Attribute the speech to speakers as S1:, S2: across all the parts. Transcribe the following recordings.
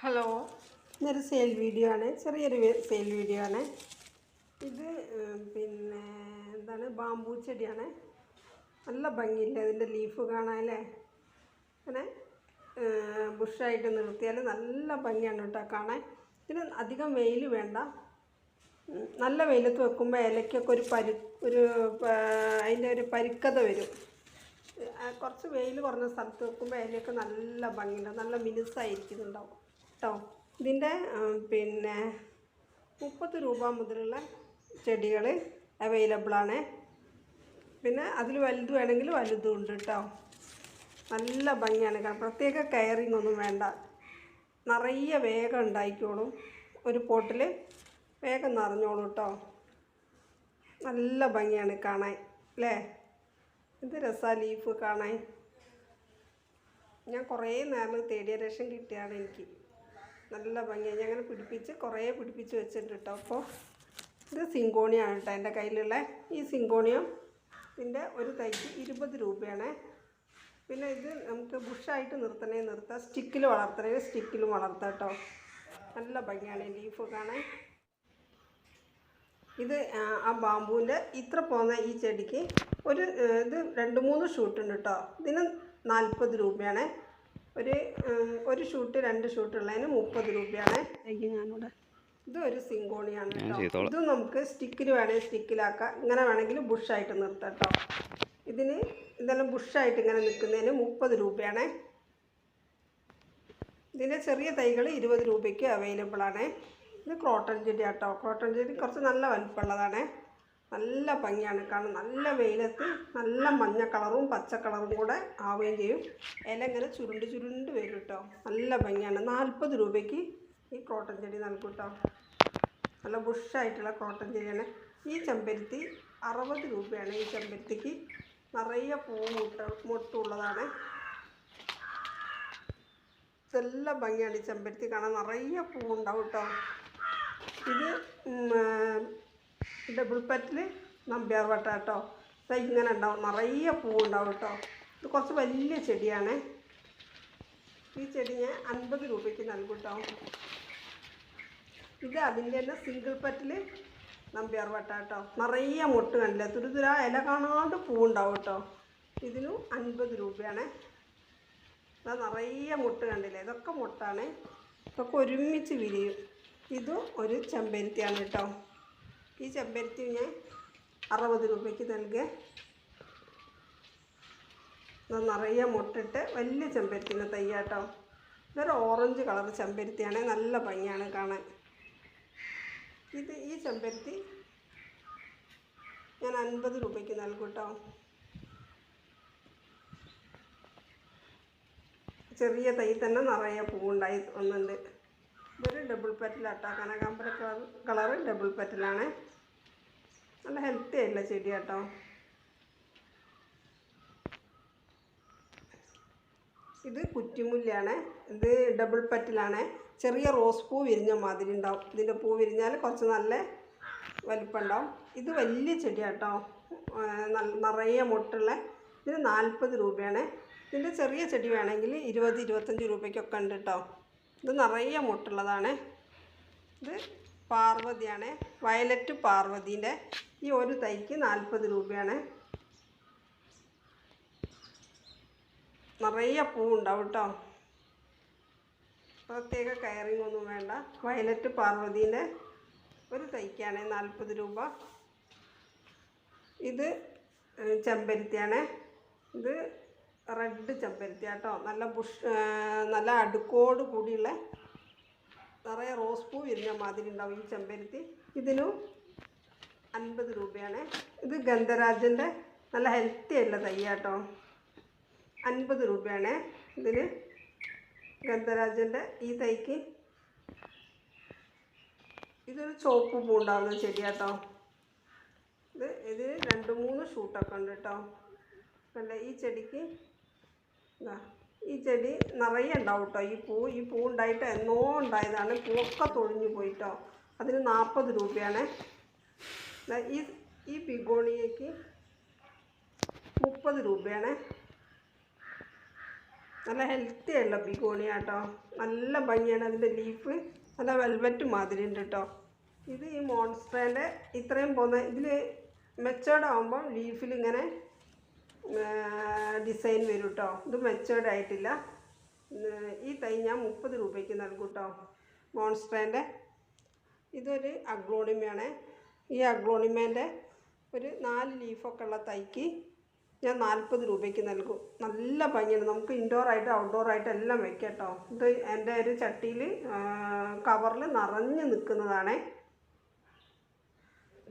S1: Hello. ഇതൊരു sale video ആണ്. ചെറിയൊരു സെയിൽ വീഡിയോ ആണ്. ഇത് പിന്നെ എന്താണ്? ബാമ്പൂ ചെടിയാണ്. നല്ല ഭംഗിയില്ല അതിന്റെ ലീഫ് കാണാനല്ലേ? അങ്ങനെ ബുഷായിട്ട് നിർത്തിയാൽ നല്ല ഭംഗിയാണ് കേട്ടോ കാണാൻ. ഇതിന് അധികം വെയിൽ വേണ്ട. നല്ല വെയിലത്ത് വെക്കുമ്പോൾ ഇലയ്ക്കൊക്കെ ഒരു പരു ഒരു അതിന്റെ ഒരു പരുക്കത വരും. കുറച്ച് വെയിൽ കുറഞ്ഞ സ്ഥലത്ത് വെക്കുമ്പോൾ ഇലയൊക്കെ നല്ല ഭംഗിയുണ്ടാവും നല്ല മിനുസായിരിക്കുന്നുണ്ടാവും. കേട്ടോ ഇതിന്റെ പിന്നെ മുപ്പത് രൂപ മുതലുള്ള ചെടികൾ അവൈലബിളാണ് പിന്നെ അതിൽ വലുത് വേണമെങ്കിൽ വലുതും ഉണ്ട് കേട്ടോ നല്ല ഭംഗിയാണ് കാരണം പ്രത്യേക കെയറിങ് ഒന്നും വേണ്ട. നിറയെ വേഗം ഉണ്ടായിക്കോളും. ഒരു പോട്ടിൽ വേഗം നിറഞ്ഞോളൂ കേട്ടോ നല്ല ഭംഗിയാണ് കാണാൻ അല്ലേ ഇത് രസാ ലീഫ് കാണാൻ. ഞാൻ കുറേ നേരം തേടിയ രക്ഷം കിട്ടിയാണ് എനിക്ക്. നല്ല ഭംഗിയായി ഞങ്ങൾ പിടിപ്പിച്ച് കുറേ പിടിപ്പിച്ച് വെച്ചിട്ടുണ്ട് കേട്ടോ. അപ്പോൾ ഇത് സിങ്കോണിയാണ് കേട്ടോ എന്റെ കയ്യിലുള്ള. ഈ സിങ്കോണിയം ഇതിന്റെ ഒരു തൈക്ക് ഇരുപത് രൂപയാണ്. പിന്നെ ഇത് നമുക്ക് ബുഷായിട്ട് നിർത്തണേ നിർത്താം. സ്റ്റിക്കിൽ വളർത്തണേ. സ്റ്റിക്കിലും വളർത്താം കേട്ടോ. നല്ല ഭംഗിയാണ് ലീഫ് കാണാൻ. ഇത് ആ, ബാമ്പുവിന്റെ ഇത്ര പോകുന്ന ഈ ചെടിക്ക് ഒരു ഇത് രണ്ട് മൂന്ന് ഷൂട്ടുണ്ട് കേട്ടോ. ഇതിന് നാൽപ്പത് രൂപയാണ്. ഒരു ഒരു ഷൂട്ട് രണ്ട് ഷൂട്ട് ഉള്ളതിന് മുപ്പത് രൂപയാണ്. ഞാനിവിടെ. ഇത് ഒരു സിങ്കോണിയാണ് കേട്ടോ. ഇത് നമുക്ക് സ്റ്റിക്കിൽ വേണമെങ്കിൽ സ്റ്റിക്കിലാക്കാം. ഇങ്ങനെ വേണമെങ്കിൽ ബുഷായിട്ട് നിർത്താം കേട്ടോ. ഇതിന് ഇതെല്ലാം ബുഷായിട്ട് ഇങ്ങനെ നിൽക്കുന്നതിന് മുപ്പത് രൂപയാണ്. ഇതിന്റെ ചെറിയ തൈകൾ ഇരുപത് രൂപയ്ക്ക് അവൈലബിൾ ആണ്. ഇത് ക്രോട്ടൺ ചെടി കേട്ടോ ക്രോട്ടൺ ചെടി കുറച്ച് നല്ല വലിപ്പമുള്ളതാണ്. നല്ല ഭംഗിയാണ്. കാരണം നല്ല വെയിലത്ത് നല്ല മഞ്ഞ കളറും പച്ച കളറും കൂടെ ആവുകയും ചെയ്യും. ഇല ഇങ്ങനെ ചുരുണ്ട് ചുരുണ്ട് വരും കേട്ടോ. നല്ല ഭംഗിയാണ്. നാൽപ്പത് രൂപയ്ക്ക് ഈ ക്രോട്ടൺ ചെടി നൽകും കേട്ടോ. നല്ല ബുഷായിട്ടുള്ള കോട്ടൺ ചെടിയാണ്. ഈ ചെമ്പരത്തി അറുപത് രൂപയാണ്. ഈ ചെമ്പരത്തിക്ക് നിറയെ പൂ മുട്ട മുട്ടുള്ളതാണ്. നല്ല ഭംഗിയാണ് ഈ ചെമ്പരത്തി കാണാൻ. നിറയെ പൂവുണ്ടാവും കേട്ടോ. ഇത് ഡബിൾ പറ്റിൽ നമ്പ്യാർ വട്ട കേട്ടോ. ഇതാ ഇങ്ങനെ ഉണ്ടാവും. നിറയെ പൂവുണ്ടാവും കേട്ടോ. ഇത് കുറച്ച് വലിയ ചെടിയാണ്. ഈ ചെടി ഞാൻ അൻപത് രൂപയ്ക്ക് നൽകും കേട്ടോ. ഇത് അതിന്റെ തന്നെ സിംഗിൾ പറ്റിൽ നമ്പ്യാർ വട്ട കേട്ടോ. നിറയെ മുട്ട് കണ്ടില്ല? തുരുതുര ഇല കാണാണ്ട് പൂവുണ്ടാവും കേട്ടോ. ഇതിനും അൻപത് രൂപയാണ്. ഇതാ നിറയെ മുട്ട് കണ്ടില്ല? ഇതൊക്കെ മുട്ടാണ്. ഇതൊക്കെ ഒരുമിച്ച് വിരിയും. ഇതും ഒരു ചെമ്പരത്തിയാണ് കേട്ടോ. ഈ ചെമ്പരത്തി ഞാൻ അറുപത് രൂപയ്ക്ക് നൽകുക നിറയെ മുട്ടിട്ട് വലിയ ചെമ്പരത്തിന്റെ തയ്യാട്ടോ ഇതൊരു ഓറഞ്ച് കളർ ചെമ്പരത്തിയാണ്. നല്ല ഭംഗിയാണ് കാണാൻ. ഇത് ഈ ചെമ്പരത്തി ഞാൻ അൻപത് രൂപയ്ക്ക് നൽകൂട്ടോ ചെറിയ തൈ തന്നെ നിറയെ പൂവുണ്ടായി ഒന്നുണ്ട് ഇതൊരു ഡബിൾ പെറ്റലാട്ടോ കനകാമ്പര കളർ ഡബിൾ പെറ്റലാണ് നല്ല ഹെൽത്തി ആയിട്ടുള്ള ചെടി കേട്ടോ? ഇത് കുറ്റിമുല്ലാണ് ഇത് ഡബിൾ പറ്റിലാണ് ചെറിയ റോസ് പൂ വിരിഞ്ഞ മാതിരി ഉണ്ടാവും. ഇതിന്റെ പൂ വിരിഞ്ഞാൽ കുറച്ച് നല്ല വലിപ്പം ഉണ്ടാവും ഇത് വലിയ ചെടിയാട്ടോ നിറയെ മുട്ടുള്ള. ഇതിന് നാൽപ്പത് രൂപയാണ്. ഇതിന്റെ ചെറിയ ചെടി വേണമെങ്കിൽ ഇരുപത് ഇരുപത്തഞ്ച് രൂപയ്ക്കൊക്കെ ഉണ്ട് കേട്ടോ. ഇത് നിറയെ മുട്ടുള്ളതാണ്. ഇത് പാർവതിയാണ്. വയലറ്റ് പാർവതീന്റെ ഈ ഒരു തൈക്ക് നാൽപ്പത് രൂപയാണ്. നിറയെ പൂവുണ്ടാവും കേട്ടോ പ്രത്യേക കയറിങ് ഒന്നും വേണ്ട. വയലറ്റ് പാർവതീന്റെ ഒരു തൈക്കാണ് നാൽപ്പത് രൂപ. ഇത് ചെമ്പരത്തിയാണ്. ഇത് റെഡ് ചെമ്പരത്തി കേട്ടോ നല്ല ബുഷ് നല്ല അടുക്കോട് കൂടിയുള്ള നിറയെ റോസ് പൂ വിരിഞ്ഞ മാതിരി ഉണ്ടാവും ഈ ചെമ്പരത്തി. ഇതിനും അൻപത് രൂപയാണ്. ഇത് ഗന്ധരാജന്റെ നല്ല ഹെൽത്തി ആയിട്ടുള്ള തയ്യാട്ടോ. അൻപത് രൂപയാണ് ഇതിന് ഗന്ധരാജന്റെ ഈ തൈക്ക്. ഇതൊരു ചോപ്പ് പൂ ഉണ്ടാകുന്ന ചെടിയാട്ടോ. ഇത് ഇത് രണ്ട് മൂന്ന് ഷൂട്ടൊക്കെ ഉണ്ട് കേട്ടോ. കണ്ട ഈ ചെടിക്ക് ഇതാ ഈ ചെടി നിറയെ ഉണ്ടാവും കേട്ടോ ഈ പൂ ഈ പൂ ഉണ്ടായിട്ട് എന്നോ ഉണ്ടായതാണ്. പൂവൊക്കെ തൊഴിഞ്ഞു പോയിട്ടോ. അതിന് നാൽപ്പത് രൂപയാണ്. ഈ ഈ ബിഗോണിയയ്ക്ക് മുപ്പത് രൂപയാണ്. നല്ല ഹെൽത്തി ഉള്ള ബിഗോണിയ കേട്ടോ. നല്ല ഭംഗിയാണ് അതിന്റെ ലീഫ് നല്ല വെൽവെറ്റ് മാതിരി ഉണ്ട് കേട്ടോ. ഇത് ഈ മോൺസ്ട്രേന്റെ ഇത്രയും പോകുന്ന ഇതിൽ മെച്ചേർഡ് ആകുമ്പോൾ ലീഫിൽ ഇങ്ങനെ ഡിസൈൻ വരും കേട്ടോ ഇത് മെച്ചേർഡ് ആയിട്ടില്ല. ഈ തൈ ഞാൻ മുപ്പത് രൂപയ്ക്ക് നൽകും കേട്ടോ മോൺസ്ട്രേന്റെ ഇതൊരു അഗ്ലോണിമയാണ്. ഈ അഗ്ലോണിമേന്റെ ഒരു നാല് ലീഫൊക്കെ ഉള്ള തൈക്ക് ഞാൻ നാൽപ്പത് രൂപയ്ക്ക് നൽകും. നല്ല ഭംഗിയാണ്. നമുക്ക് ഇൻഡോർ ആയിട്ട് ഔട്ട്ഡോർ ആയിട്ട് എല്ലാം വെക്കാം കേട്ടോ ഇത് എന്റെ ഒരു ചട്ടിയിൽ കവറിൽ നിറഞ്ഞ് നിൽക്കുന്നതാണേ.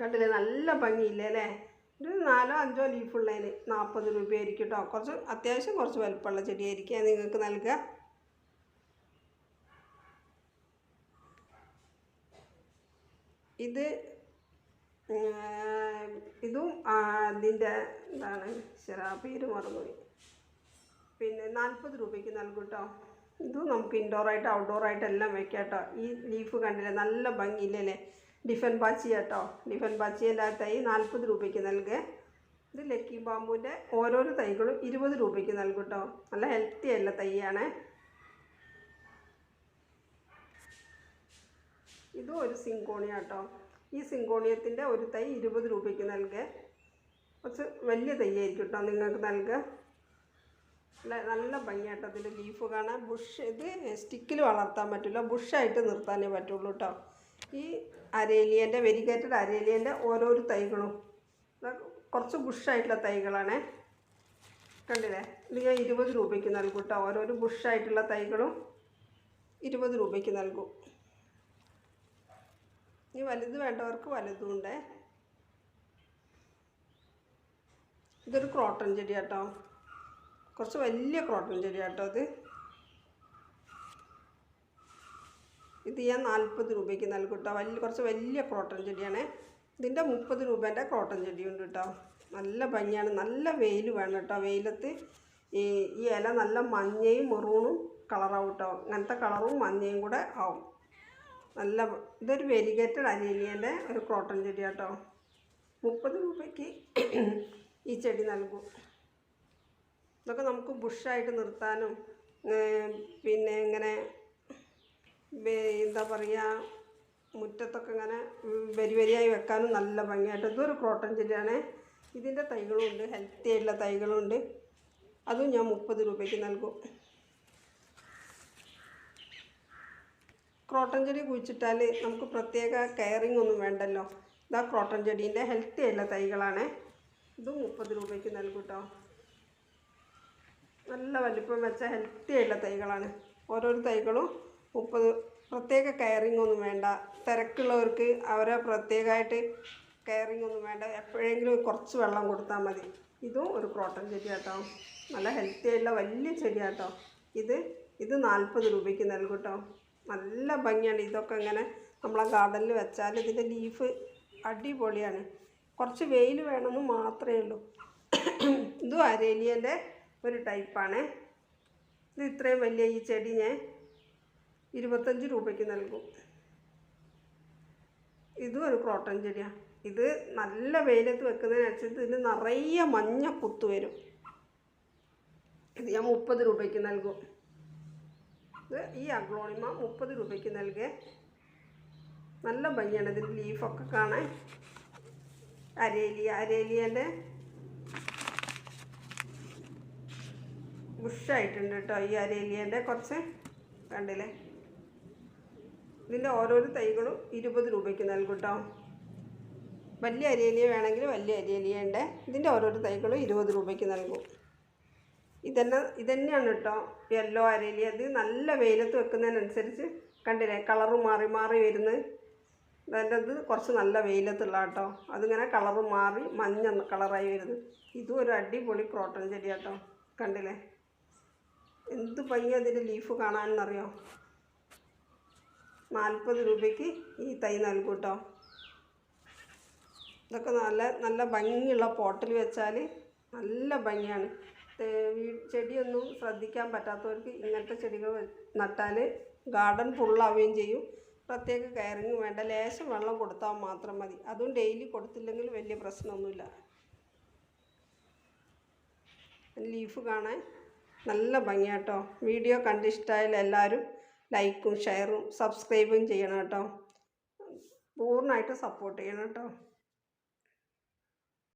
S1: കണ്ടില്ലേ? നല്ല ഭംഗിയില്ലേ അല്ലേ? ഒരു നാലോ അഞ്ചോ ലീഫുള്ളതിന് നാൽപ്പത് രൂപയായിരിക്കും കേട്ടോ കുറച്ച് അത്യാവശ്യം കുറച്ച് വലുപ്പമുള്ള ചെടിയായിരിക്കും നിങ്ങൾക്ക് നൽകുക. ഇത് ഇതും അതിന്റെ എന്താണ് ശരാ പേര് മറന്നുപോയി പിന്നെ നാൽപ്പത് രൂപയ്ക്ക് നൽകും കേട്ടോ ഇതും നമുക്ക് ഇൻഡോറായിട്ട് ആയിട്ട് എല്ലാം വെക്കാം കേട്ടോ ഈ ലീഫ് കണ്ടില്ലേ? നല്ല ഭംഗിയില്ലേ ഡിഫൻ ബാച്ചി കേട്ടോ. ഡിഫൻ ബാച്ചിയുടെ തൈ നാൽപ്പത് രൂപയ്ക്ക് നൽകുക ഇത് ലക്കി ബാമ്പുവിന്റെ ഓരോരോ തൈകളും ഇരുപത് രൂപയ്ക്ക് നൽകും കേട്ടോ. നല്ല ഹെൽത്തി അല്ല തൈയാണ്. ഇതും ഒരു സിങ്കോണിയ കേട്ടോ. ഈ സിങ്കോണിയത്തിന്റെ ഒരു തൈ ഇരുപത് രൂപയ്ക്ക് നൽകുക കുറച്ച് വലിയ തൈയായിരിക്കും കേട്ടോ നിങ്ങൾക്ക് നൽകുക നല്ല നല്ല ഭംഗിയായിട്ടോ അതിന്റെ ലീഫ് കാണാൻ. ബുഷ് ഇത് സ്റ്റിക്കിൽ വളർത്താൻ പറ്റില്ല. ബുഷായിട്ട് നിർത്താനേ പറ്റുള്ളൂ കേട്ടോ. ഈ അരേലിയന്റെ വെരിഗേറ്റഡ് അരേലിയന്റെ ഓരോരോ തൈകളും. കുറച്ച് ബുഷായിട്ടുള്ള തൈകളാണേ. കണ്ടില്ലേ? ഇത് ഞാൻ ഇരുപത് രൂപയ്ക്ക് നൽകും കേട്ടോ. ഓരോരോ ബുഷായിട്ടുള്ള തൈകളും ഇരുപത് രൂപയ്ക്ക് നൽകും. ഇനി വലുത് വേണ്ടവർക്ക് വലുതും ഉണ്ടേ. ഇതൊരു ക്രോട്ടൺ ചെടിയാട്ടോ. കുറച്ച് വലിയ ക്രോട്ടൺ ചെടിയാട്ടോ അത് ഇത് ഞാൻ നാൽപ്പത് രൂപയ്ക്ക് നൽകും കേട്ടോ വലിയ കുറച്ച് വലിയ ക്രോട്ടൺ ചെടിയാണ്. ഇതിന്റെ മുപ്പത് രൂപേന്റെ ക്രോട്ടൺ ചെടിയുണ്ട് കേട്ടോ. നല്ല ഭംഗിയാണ്. നല്ല വെയിൽ വേണം കേട്ടോ. വെയിലത്ത് ഈ ഈ ഇല നല്ല മഞ്ഞയും മെറൂണും കളറാവും കേട്ടോ. അങ്ങനത്തെ കളറും മഞ്ഞയും കൂടെ ആവും. നല്ല ഇതൊരു വെരിഗേറ്റഡ് അലീലിയന്റെ ഒരു ക്രോട്ടൺ ചെടി കേട്ടോ. മുപ്പത് രൂപയ്ക്ക് ഈ ചെടി നൽകും. ഇതൊക്കെ നമുക്ക് ബുഷായിട്ട് നിർത്താനും പിന്നെ ഇങ്ങനെ എന്താ പറയുക മുറ്റത്തൊക്കെ ഇങ്ങനെ വരി വരിയായി വെക്കാനും നല്ല ഭംഗിയായിട്ട്. ഇതൊരു ക്രോട്ടൺ ചെടിയാണ്. ഇതിന്റെ തൈകളും ഉണ്ട് ഹെൽത്തി ആയിട്ടുള്ള തൈകളും ഉണ്ട് അതും ഞാൻ മുപ്പത് രൂപയ്ക്ക് നൽകും. ക്രോട്ടൺ ചെടി കുഴിച്ചിട്ടാൽ നമുക്ക് പ്രത്യേക കെയറിങ് ഒന്നും വേണ്ടല്ലോ. ഇതാ ക്രോട്ടൺ ചെടീന്റെ ഹെൽത്തി ആയിട്ടുള്ള തൈകളാണ്. ഇതും മുപ്പത് രൂപയ്ക്ക് നൽകും കേട്ടോ നല്ല വലിപ്പം വെച്ച ഹെൽത്തി ആയിട്ടുള്ള തൈകളാണ്. ഓരോരോ തൈകളും മുപ്പത് പ്രത്യേക കെയറിങ് ഒന്നും വേണ്ട. തിരക്കുള്ളവർക്ക് അവരെ പ്രത്യേകമായിട്ട് കെയറിങ് ഒന്നും വേണ്ട. എപ്പോഴെങ്കിലും കുറച്ച് വെള്ളം കൊടുത്താൽ മതി. ഇതും ഒരു ക്രോട്ടൺ ചെടി കേട്ടോ നല്ല ഹെൽത്തി ആയിട്ടുള്ള വലിയ ചെടി കേട്ടോ ഇത് ഇത് നാൽപ്പത് രൂപയ്ക്ക് നൽകും കേട്ടോ. നല്ല ഭംഗിയാണ്. ഇതൊക്കെ ഇങ്ങനെ നമ്മളെ ഗാർഡനിൽ വെച്ചാൽ ഇതിന്റെ ലീഫ് അടിപൊളിയാണ്. കുറച്ച് വെയിൽ വേണമെന്ന് മാത്രമേ ഉള്ളൂ. ഇതും അരേലിയന്റെ ഒരു ടൈപ്പാണ് ഇത് ഇത്രയും വലിയ ഈ ചെടി ഞാൻ ഇരുപത്തഞ്ച് രൂപയ്ക്ക് നൽകും. ഇതും ഒരു ക്രോട്ടൺ ചെടിയാണ് ഇത് നല്ല വെയിലത്ത് വെക്കുന്നതിനനുസരിച്ച് ഇതിന് നിറയെ മഞ്ഞ കുത്തു വരും. ഇത് ഞാൻ മുപ്പത് രൂപയ്ക്ക് നൽകും. ഇത് ഈ അഗ്ലോണിമ മുപ്പത് രൂപയ്ക്ക് നൽകേ. നല്ല ഭംഗിയാണ് ഇതിന്റെ ലീഫൊക്കെ കാണാൻ. അരേലിയ അരേലിയന്റെ ബുഷായിട്ടുണ്ട് കേട്ടോ ഈ അരേലിയന്റെ കുറച്ച്. കണ്ടില്ലേ? ഇതിന്റെ ഓരോരോ തൈകളും ഇരുപത് രൂപയ്ക്ക് നൽകും കേട്ടോ. വലിയ അരിയലിയ വേണമെങ്കിൽ വലിയ അരിയലിയുണ്ട് ഇതിന്റെ ഓരോരോ തൈകളും ഇരുപത് രൂപയ്ക്ക് നൽകും. ഇതന്നെ ഇതന്നെയാണ് കേട്ടോ യെല്ലോ അരേലിയ അത് നല്ല വെയിലത്ത് വെക്കുന്നതിനനുസരിച്ച് കണ്ടില്ലേ കളറ് മാറി മാറി വരുന്നത് അതിന്റെ ഇത് കുറച്ച് നല്ല വെയിലത്തുള്ള കേട്ടോ. അതിങ്ങനെ കളറ് മാറി മഞ്ഞ കളറായി വരുന്നു. ഇതും ഒരു അടിപൊളി ക്രോട്ടൺ ചെടിയാട്ടോ. കണ്ടില്ലേ? എന്ത് ഭംഗി അതിന്റെ ലീഫ് കാണാനെന്നറിയോ? നാൽപ്പത് രൂപയ്ക്ക് ഈ തൈ നൽകും കേട്ടോ ഇതൊക്കെ നല്ല നല്ല ഭംഗിയുള്ള പോട്ടിൽ വെച്ചാൽ നല്ല ഭംഗിയാണ്. ചെടിയൊന്നും ശ്രദ്ധിക്കാൻ പറ്റാത്തവർക്ക് ഇങ്ങനത്തെ ചെടികൾ നട്ടാൽ ഗാർഡൻ ഫുള്ളാവുകയും ചെയ്യും. പ്രത്യേക കയറിങ് വേണ്ട ലേശം വെള്ളം കൊടുത്താൽ മാത്രം മതി. അതും ഡെയിലി കൊടുത്തില്ലെങ്കിൽ വലിയ പ്രശ്നമൊന്നുമില്ല. ലീഫ് കാണാൻ നല്ല ഭംഗിയാട്ടോ വീഡിയോ കണ്ടിഷ്ടായാലും എല്ലാവരും ലൈക്കും ഷെയറും സബ്സ്ക്രൈബും ചെയ്യണം കേട്ടോ. പൂർണമായിട്ട് സപ്പോർട്ട് ചെയ്യണം കേട്ടോ.